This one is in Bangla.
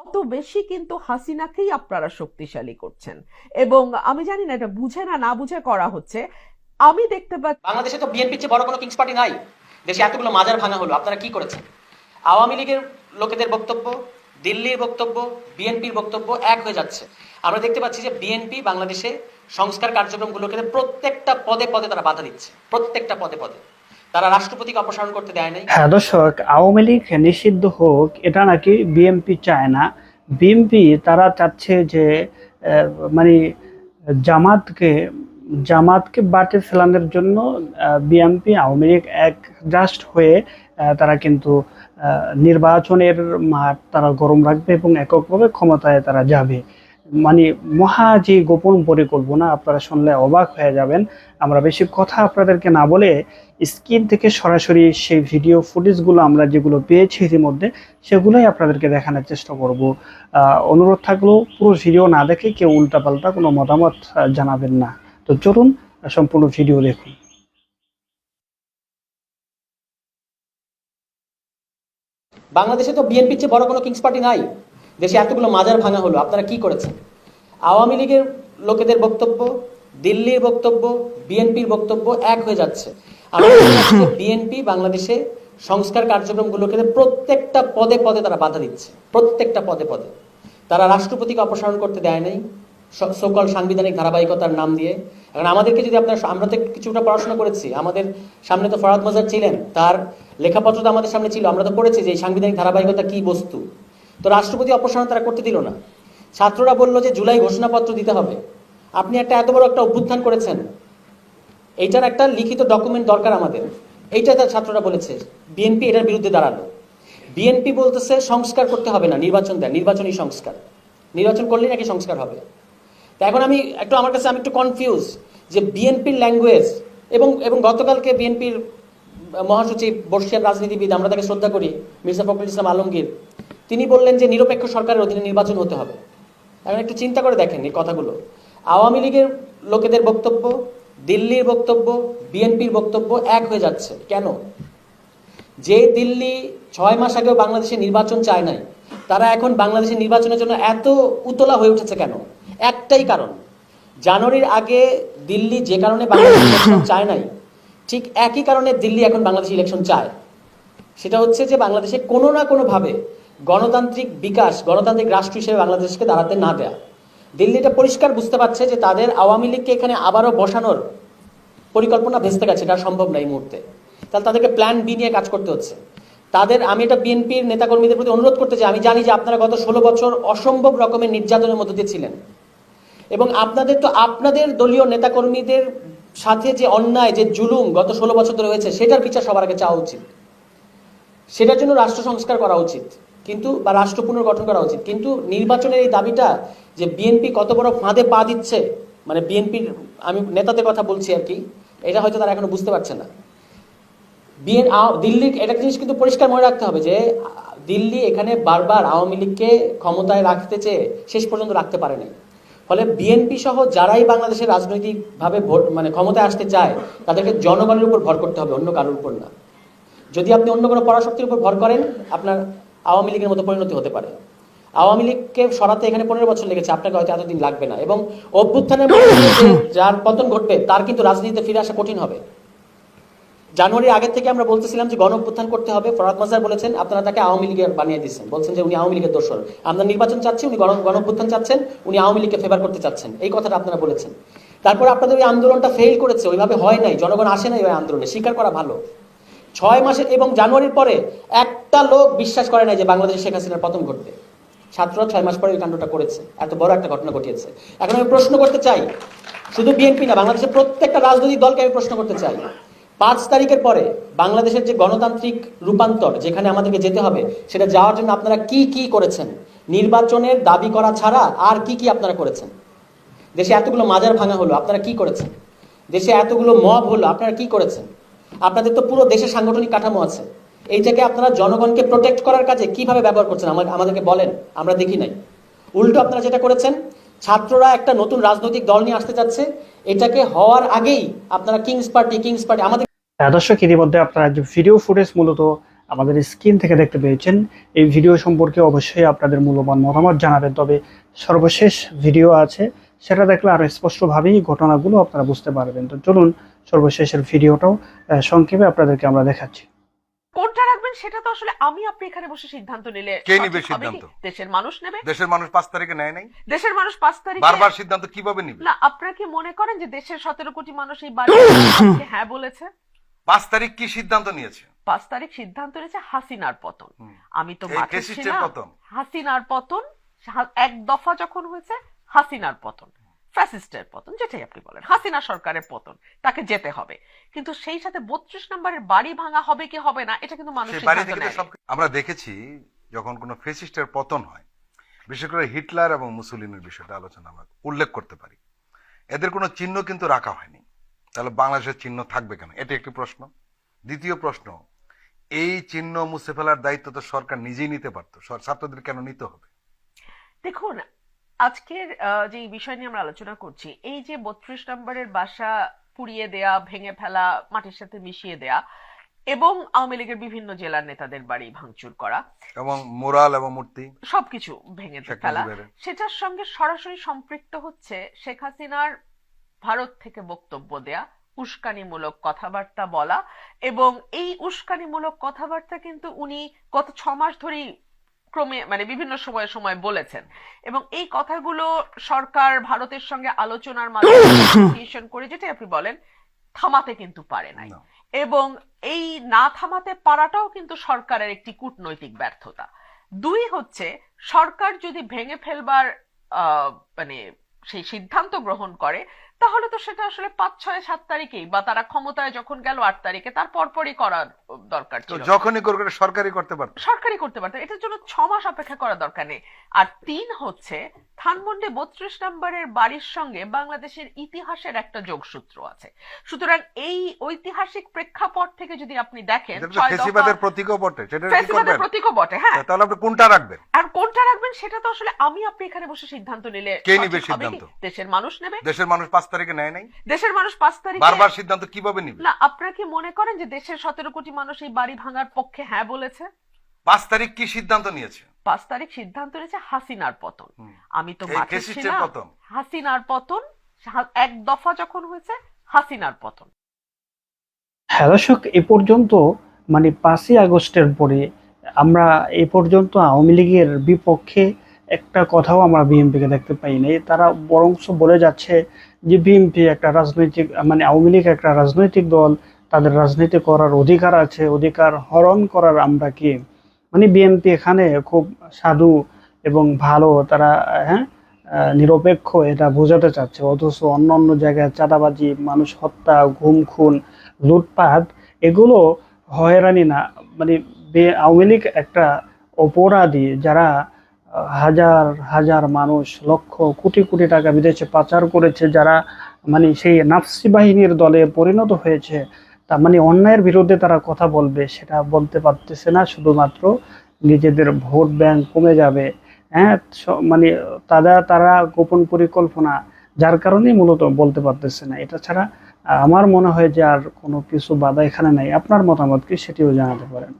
অত বেশি কিন্তু হাসিনাকেই আপনারা শক্তিশালী করছেন। এবং আমি জানি না, এটা বুঝে না না বুঝে করা হচ্ছে। আমি দেখতে পাচ্ছি বাংলাদেশে তো বিএনপির চেয়ে বড় কোনো কিংস পার্টি নাই। দেশে এতগুলো মাজার ভাঙা হলো, আপনারা কি করেছেন? আওয়ামী লীগের লোকেদের বক্তব্য, দিল্লির বক্তব্য, বিএনপির বক্তব্য এক হয়ে যাচ্ছে। আমরা দেখতে পাচ্ছি যে বিএনপি বাংলাদেশে সংস্কার কার্যক্রমগুলোকে প্রত্যেকটা পদে পদে তারা বাধা দিচ্ছে। প্রত্যেকটা পদে পদে। তারা রাষ্ট্রপতিকে অপসারণ করতে দেয় নাই। হ্যাঁ দর্শক, আওয়ামী লীগ নিষিদ্ধ হোক, এটা নাকি বিএমপি চায় না। বিএমপি তারা চাচ্ছে যে মানে জামাতকে জামাতকে বাটে ফেলানোর জন্য বিএমপি আওয়ামী লীগ এক জাস্ট হয়ে তারা কিন্তু নির্বাচনের মাঠ তারা গরম রাখবে এবং এককভাবে ক্ষমতায় তারা যাবে। মানে মহা যে গোপন পরিকল্পনা আপনারা শুনলে অবাক হয়ে যাবেন। আমরা বেশি কথা আপনাদেরকে না বলে স্ক্রিন থেকে সরাসরি সেই ভিডিও ফুটেজগুলো আমরা যেগুলো পেয়েছি ইতিমধ্যে, সেগুলোই আপনাদেরকে দেখানোর চেষ্টা করব। অনুরোধ থাকলেও পুরো ভিডিও না দেখে কেউ উল্টাপাল্টা কোনো মতামত জানাবেন না। তো চলুন, সম্পূর্ণ ভিডিও দেখুন। বাংলাদেশে তো বিএনপির চেয়ে বড় কোনো কিংস পার্টি নাই। দেশে এতগুলো মাজার ভাঙা হলো, আপনারা কি করেছেন? আওয়ামী লীগের লোকেদের বক্তব্য, দিল্লির বক্তব্য, বিএনপির বক্তব্য এক হয়ে যাচ্ছে। বিএনপি বাংলাদেশে সংস্কার কার্যক্রমগুলোকে প্রত্যেকটা পদে পদে তারা বাধা দিচ্ছে, প্রত্যেকটা পদে পদে। তারা রাষ্ট্রপতিকে অপসারণ করতে দেয় নাই সকল সাংবিধানিক ধারাবাহিকতার নাম দিয়ে। এখন আমাদেরকে যদি আপনার আমরা তো কিছুটা পড়াশোনা করেছি, আমাদের সামনে তো ফরাদ মজার ছিলেন, তার লেখাপত্র তো আমাদের সামনে ছিল, আমরা তো পড়েছি যে সাংবিধানিক ধারাবাহিকতা কি বস্তু? তো রাষ্ট্রপতি অপসারণ তারা করতে দিল না। ছাত্ররা বলল যে জুলাই ঘোষণাপত্র দিতে হবে। আপনি একটা এত বড় একটা অভ্যুত্থান করেছেন। এইটার একটা লিখিত ডকুমেন্ট দরকার আমাদের। এইটা তার ছাত্ররা বলেছে। বিএনপি এটার বিরুদ্ধে দাঁড়াল। বিএনপি বলতেছে সংস্কার করতে হবে না, নির্বাচন দেয় নির্বাচনী সংস্কার। নির্বাচন করলেই নাকি সংস্কার হবে। তা এখন আমি একটু আমার কাছে আমি একটু কনফিউজ যে বিএনপির ল্যাঙ্গুয়েজ এবং এবং গতকালকে বিএনপির মহাসচিব, বর্ষিয়ার রাজনীতিবিদ, আমরা তাকে শ্রদ্ধা করি, মির্জা ফখরুল ইসলাম আলমগীর। তিনি বললেন যে নিরপেক্ষ সরকারের অধীনে নির্বাচন হতে হবে। এখন একটু চিন্তা করে দেখেন এই কথাগুলো। আওয়ামী লীগের লোকেদের বক্তব্য, দিল্লির বক্তব্য, বিএনপির বক্তব্য এক হয়ে যাচ্ছে। কেন? যে দিল্লি ছয় মাস আগেও বাংলাদেশে নির্বাচন চায় নাই, তারা এখন বাংলাদেশের নির্বাচনের জন্য এত উতলা হয়ে উঠেছে কেন? একটাই কারণ, জানুয়ারির আগে দিল্লি যে কারণে বাংলাদেশ ইলেকশন চায় নাই, ঠিক একই কারণে দিল্লি এখন বাংলাদেশ ইলেকশন চায়। সেটা হচ্ছে যে বাংলাদেশে কোনো না কোনোভাবে গণতান্ত্রিক বিকাশ, গণতান্ত্রিক রাষ্ট্র হিসেবে বাংলাদেশকে দাঁড়াতে না দেয়া। দিল্লি এটা পরিষ্কার বুঝতে পারছে যে তাদের আওয়ামী লীগকে এখানে আবারও বসানোর পরিকল্পনা ভেস্তে গেছে, এটা সম্ভব না এই মুহূর্তে। তাহলে তাদেরকে প্ল্যান বি নিয়ে কাজ করতে হচ্ছে। তাদের, আমি এটা বিএনপির নেতাকর্মীদের প্রতি অনুরোধ করতে চাই, আমি জানি যে আপনারা গত ষোলো বছর অসম্ভব রকমের নির্যাতনের মধ্যে দিয়ে ছিলেন। এবং আপনাদের তো, আপনাদের দলীয় নেতাকর্মীদের সাথে যে অন্যায়, যে জুলুম গত ষোলো বছর ধরে হয়েছে, সেটার বিচার সবার আগে চাওয়া উচিত। সেটার জন্য রাষ্ট্র সংস্কার করা উচিত। কিন্তু, বা রাষ্ট্র পুনর্গঠন করা উচিত। কিন্তু নির্বাচনের এই দাবিটা যে বিএনপি কত বড় ফাঁদে পা দিচ্ছে মানে বিএনপির, আমি নেতাদের কথা বলছি আর কি, এটা হয়তো তারা এখনও বুঝতে পারছে না। বিএন দিল্লি, এটা জিনিস কিন্তু পরিষ্কার মনে রাখতে হবে যে, দিল্লি এখানে বারবার আওয়ামী লীগকে ক্ষমতায় রাখতে চেয়ে শেষ পর্যন্ত রাখতে পারেনি। ফলে বিএনপি সহ যারাই বাংলাদেশের রাজনৈতিকভাবে ভোট মানে ক্ষমতায় আসতে চায়, তাদেরকে জনগণের উপর ভর করতে হবে, অন্য কারোর উপর না। যদি আপনি অন্য কোনো পরাশক্তির উপর ভর করেন, আপনার আওয়ামী লীগের মতো পরিণতি হতে পারে। আওয়ামী লীগকে সরাতে এখানে পনেরো বছর লেগেছে, আপনাকে হয়তো এতদিন লাগবে না। এবং অভ্যুত্থানের যার পতন ঘটবে, তার কিন্তু রাজনীতিতে ফিরে আসা কঠিন হবে। জানুয়ারির আগে থেকে আমরা বলতেছিলাম যে গণ অভ্যুত্থান করতে হবে। ফরাদ মাজার বলেছেন, আপনারা তাকে আওয়ামী লীগের বানিয়ে দিচ্ছেন বলছেন যে উনি আওয়ামী লীগের দোষর। আমরা নির্বাচন চাচ্ছি, উনি গণ অভ্যুত্থান চাচ্ছেন, উনি আওয়ামী লীগকে ফেভার করতে চাচ্ছেন। এই কথাটা আপনারা বলেছেন। তারপর আপনাদের ওই আন্দোলনটা ফেল করেছে, ওইভাবে হয় নাই, জনগণ আসে নাই ওই আন্দোলনে। স্বীকার করা ভালো। ছয় মাসের এবং জানুয়ারির পরে একটা লোক বিশ্বাস করে নাই যে বাংলাদেশে শেখ হাসিনার পতন ঘটবে। ছাত্ররা ছয় মাস পরে ওই কাণ্ডটা করেছে। এত বড় একটা ঘটনা ঘটিয়েছে। এখন আমি প্রশ্ন করতে চাই, শুধু বিএনপি না, বাংলাদেশের প্রত্যেকটা রাজনৈতিক দলকে আমি প্রশ্ন করতে চাই, পাঁচ তারিখের পরে বাংলাদেশের যে গণতান্ত্রিক রূপান্তর যেখানে আমাদেরকে যেতে হবে, সেটা যাওয়ার জন্য আপনারা কি কি করেছেন? নির্বাচনের দাবি করা ছাড়া আর কি কি আপনারা করেছেন? দেশে এতগুলো মাজার ভাঙা হলো, আপনারা কি করেছেন? দেশে এতগুলো মব হলো, আপনারা কি করেছেন? আপনাদের তো পুরো দেশের সাংগঠনিক কাঠামো আছে। এইটাকে আপনারা জনগণকে প্রোটেক্ট করার কাজে কীভাবে ব্যবহার করছেন? আমাদেরকে বলেন আমরা দেখি নাই। উল্টো আপনারা যেটা করেছেন ছাত্ররা একটা নতুন রাজনৈতিক দল নিয়ে আসতে চাচ্ছে এটাকে হওয়ার আগেই আপনারা কিংস পার্টি কিংস পার্টি আমাদের আহ, দর্শক ইতিমধ্যে আপনারা যে ভিডিও ফুটেজ মূলত আমাদের স্ক্রিন থেকে দেখতে পেয়েছেন এই ভিডিও সম্পর্কে অবশ্যই আপনাদের মূল্যবান মতামত জানাবেন। তবে সর্বশেষ ভিডিও আছে সেটা দেখলে আরও স্পষ্টভাবেই ঘটনাগুলো আপনারা বুঝতে পারবেন। তো চলুন সর্বশেষের ভিডিওটাও সংক্ষেপে আপনাদেরকে আমরা দেখাচ্ছি। কোনটা রাখবেন সেটা তো আসলে আমি আপনি এখানে বসে সিদ্ধান্ত নিলে কে নিবে সিদ্ধান্ত? দেশের মানুষ নেবে? দেশের মানুষ পাঁচ তারিখে নেয় নাই? দেশের মানুষ পাঁচ তারিখে বারবার সিদ্ধান্ত কীভাবে নিবে? না আপনারা কি মনে করেন যে দেশের সতেরো কোটি মানুষ এই বাড়ি হ্যাঁ বলেছে। পাঁচ তারিখ কি সিদ্ধান্ত নিয়েছে? পাঁচ তারিখ সিদ্ধান্ত নিয়েছে হাসিনার পতন। আমি তো মাঠে ছিলাম। হাসিনার পতন এক দফা যখন হয়েছে হাসিনার পতন। ফ্যাসিস্টের পতন যেটাই আপনি বলেন। হাসিনা সরকারের পতন তাকে যেতে হবে। কিন্তু সেই সাথে বত্রিশ নম্বরের বাড়ি ভাঙা হবে কি হবে না এটা কিন্তু মানুষ আমরা দেখেছি যখন কোনো ফেসিস্টের পতন হয় বিশেষ করে হিটলার এবং মুসলিনের বিষয়টা আলোচনা আমরা উল্লেখ করতে পারি। এদের কোনো চিহ্ন কিন্তু রাখা হয়নি। তাহলে বাংলাদেশের চিহ্ন থাকবে কেন? এটি একটি প্রশ্ন। দ্বিতীয় প্রশ্ন এই চিহ্ন মুছে ফেলার দায়িত্ব তো সরকার নিজেই নিতে পারতো। ছাত্রদের কেন নিতে হবে? দেখুন আজকের যে বিষয় নিয়ে আমরা আলোচনা করছি এই যে বত্রিশ নম্বরের বাসা পুড়িয়ে দেয়া ভেঙে ফেলা মাটির সাথে মিশিয়ে দেয়া এবং আওয়ামী লীগের বিভিন্ন জেলার নেতাদের বাড়ি ভাঙচুর করা এবং মোরাল এবং মূর্তি। সবকিছু ভেঙে ফেলা। সেটার সঙ্গে সরাসরি সম্পৃক্ত হচ্ছে শেখ হাসিনার ভারত থেকে বক্তব্য দেয়া উস্কানিমূলক কথাবার্তা বলা এবং এই উস্কানিমূলক কথাবার্তা কিন্তু উনি গত ছ মাস ধরেই ক্রমে মানে বিভিন্ন সময়ে সময় বলেছেন। এবং এই কথাগুলো সরকার ভারতের সঙ্গে আলোচনার মাধ্যমে করে যেটা আপনি বলেন থামাতে কিন্তু পারে নাই। এবং এই না থামাতে পারাটাও কিন্তু সরকারের একটি কূটনৈতিক ব্যর্থতা। দুই হচ্ছে সরকার যদি ভেঙে ফেলবার আহ, মানে সেই সিদ্ধান্ত গ্রহণ করে তাহলে তো সেটা আসলে পাঁচ ছয় সাত তারিখেই বা তারা ক্ষমতায় যখন গেল আট তারিখে তার পরপরই করার দরকার ছিল। যখনই করবে সরকারই করতে পারতো। সরকারি করতে পারতো। এটার জন্য ছ মাস অপেক্ষা করার দরকার নেই। আর তিন হচ্ছে ধানমন্ডি বত্রিশ নম্বরের বাড়ির সঙ্গে বাংলাদেশের ইতিহাসের একটা যোগসূত্র আছে। সুতরাং এই ঐতিহাসিক প্রেক্ষাপট থেকে যদি আপনি দেখেন ফেসিবাদের প্রতীকও বটে ফেসিবাদের প্রতীকও বটে হ্যাঁ। তাহলে আপনি কোনটা রাখবেন? আর কোনটা রাখবেন সেটা তো আসলে আমি আপনি এখানে বসে সিদ্ধান্ত নিলে কে নিবে কি? সিদ্ধান্ত? দেশের মানুষ নেবে? দেশের মানুষ পাঁচ তারিখে নেয় নাই? দেশের মানুষ পাঁচ তারিখে বারবার সিদ্ধান্ত কীভাবে নিবে? না আপনারা কি মনে করেন যে দেশের সতেরো কোটি মানুষ এই বাড়ি ভাঙার পক্ষে হ্যাঁ বলেছে? পাঁচ তারিখ কি সিদ্ধান্ত নিয়েছে? পাঁচ তারিখ সিদ্ধান্ত নিয়েছে হাসিনার পতন। আমি তো মাঠে ছিলাম। হাসিনার পতন এক দফা যখন হয়েছে হাসিনার পতন। হ্যাঁ দর্শক এ পর্যন্ত মানে পাঁচই আগস্টের পরে আমরা এ পর্যন্ত আওয়ামী লীগের বিপক্ষে একটা কথাও আমরা বিএনপিকে দেখতে পাই নাই। তারা বরংশ বলে যাচ্ছে যে বিএনপি একটা রাজনৈতিক মানে আওয়ামী লীগ একটা রাজনৈতিক দল, তাদের রাজনীতি করার অধিকার আছে, অধিকার হরণ করার আমরা কি? মানে বিএনপি এখানে খুব সাধু এবং ভালো, তারা হ্যাঁ নিরপেক্ষ এটা বোঝাতে চাচ্ছে। অথচ অন্য অন্য জায়গায় চাঁদাবাজি, মানুষ হত্যা, ঘুম খুন, লুটপাট, এগুলো হয়রানি না। মানে আওয়ামী লীগ একটা অপরাধী যারা হাজার হাজার মানুষ, লক্ষ, কোটি কোটি টাকা বিদেশে পাচার করেছে যারা মানে সেই নাফসি বাহিনীর দলে পরিণত হয়েছে। তার মানে অন্যায়ের বিরুদ্ধে তারা কথা বলবে, সেটা বলতে পারতেছে না। শুধুমাত্র নিজেদের ভোট ব্যাংক কমে যাবে। হ্যাঁ মানে তারা তারা গোপন পরিকল্পনা, যার কারণেই মূলত বলতে পারতেছে না। এটা ছাড়া আমার মনে হয় যে আর কোনো কিছু বাধা এখানে নাই। আপনার মতামত কি সেটিও জানাতে পারেন।